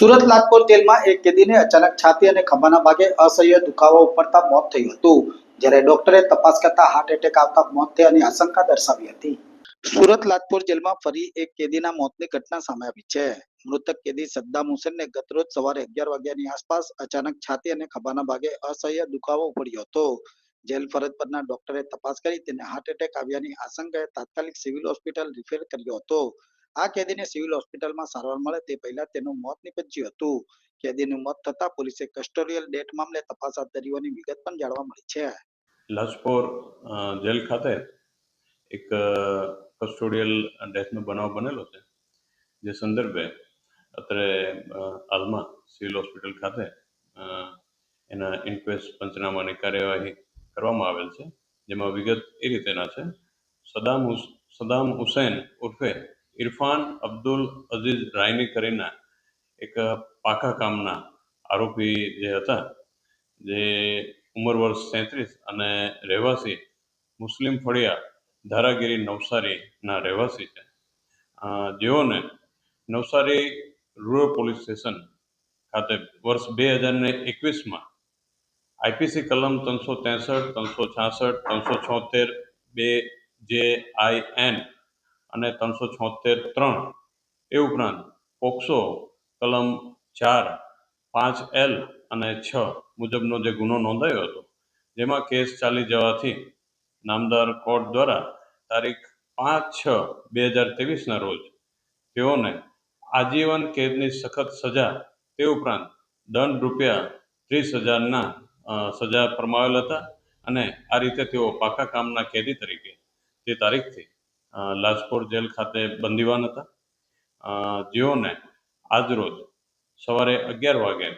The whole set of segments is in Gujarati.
સુરત લાજપોર જેલમાં એક કેદીને અચાનક છાતી અને ખભાના ભાગે અસહ્ય દુખાવો ઉપડતા મોત થયું હતું, જ્યારે ડોક્ટરે તપાસ કરતા હાર્ટ એટેક આવતા મોત થયાની આશંકા દર્શાવી હતી. સુરત લાજપોર જેલમાં ફરી એક કેદીના મોતની ઘટના સામે આવી છે. મૃતક કેદી સદ્દામ હુસેનને ગતરોજ સવારે અગિયાર વાગ્યાની આસપાસ અચાનક છાતી અને ખભાના ભાગે અસહ્ય દુખાવો ઉપડ્યો હતો. જેલ ફરજ પરના ડોક્ટરે તપાસ કરી તેને હાર્ટ એટેક આવ્યાની આશંકાએ તાત્કાલિક સિવિલ હોસ્પિટલ રિફેર કર્યો હતો. આ કેદીને સિવિલ હોસ્પિટલમાં સારવાર મળે તે પહેલા તેનું મોત નીપજ્યું હતું. કેદીનું મોત થતા પોલીસે કસ્ટોડિયલ ડેથ મામલે તપાસ હાથ ધરી હોવાની વિગત પણ જાણવા મળી છે. લાજપોર જેલ ખાતે એક કસ્ટોડિયલ ડેથનો બનાવ બનેલો છે. જે સંદર્ભે અત્યારે હાલમાં સિવિલ હોસ્પિટલ ખાતે એના ઇન્ક્વેસ્ટ પંચનામાની કાર્યવાહી કરવામાં આવેલ છે. જેમાં વિગત એ રીતેના છે. સદામ સદામ હુસૈન ઉર્ફે ઇરફાન અબ્દુલ અઝીઝ રાયની કરીને એક પાકા કામના આરોપી જે હતા, જે ઉંમર વર્ષ તેત્રીસ અને રહેવાસી મુસ્લિમ ફળિયા ધારાગીરી નવસારીના રહેવાસી છે. જેઓને નવસારી રૂરલ પોલીસ સ્ટેશન ખાતે વર્ષ બે હજાર ને એકવીસમાં આઈપીસી કલમ ત્રણસો ત્રેસઠ, ત્રણસો છાસઠ, ત્રણસો છોતેર બે જે આઈ એન અને ત્રણસો છોતેર ત્રણ. એ ઉપરાંત પોક્સો, કલમ ચાર, પાંચ એલ અને છ મુજબનો જે ગુનો નોંધાયો હતો, જેમાં કેસ ચાલી જવાથી નામદાર કોર્ટ દ્વારા તારીખ પાંચ છ બે હજાર ત્રેવીસના રોજ તેઓને આજીવન કેદની સખત સજા, તે ઉપરાંત દંડ રૂપિયા ત્રીસ હજારના સજા ફરમાવેલ હતા અને આ રીતે તેઓ પાકા કામના કેદી તરીકે તે તારીખથી લાજપોર જેલ ખાતે બંદીવાન હતા. જેઓને આજરોજ સવારે અગિયાર વાગે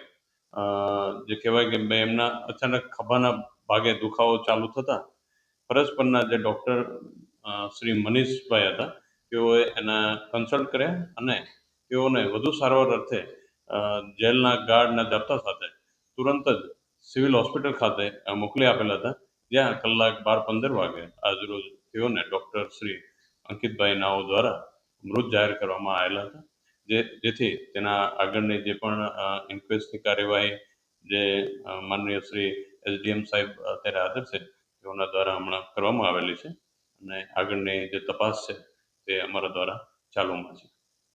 જે કહેવાય કે મેં એમના અચાનક ખભાના ભાગે દુખાવો ચાલુ થતા ફરજ પરના જે ડૉક્ટર શ્રી મનીષભાઈ હતા, તેઓએ એના કન્સલ્ટ કર્યા અને તેઓને વધુ સારવાર અર્થે જેલના ગાર્ડના દફતર સાથે તુરંત જ સિવિલ હોસ્પિટલ ખાતે મોકલી આપેલા હતા. જ્યાં કલાક બાર પંદર વાગે આજરોજ તેઓને ડૉક્ટર શ્રી અંકિતભાઈ નાઓ દ્વારા મૃત જાહેર કરવામાં આવેલા હતા. જે, જેથી તેના આગળની જે પણ ઇન્ક્વેસ્ટની કાર્યવાહી જે માનનીય શ્રી એસડીએમ સાહેબ અત્યારે હાજર છે, તેઓના દ્વારા હમણાં કરવામાં આવેલી છે અને આગળની જે તપાસ છે તે અમારા દ્વારા ચાલુમાં છે.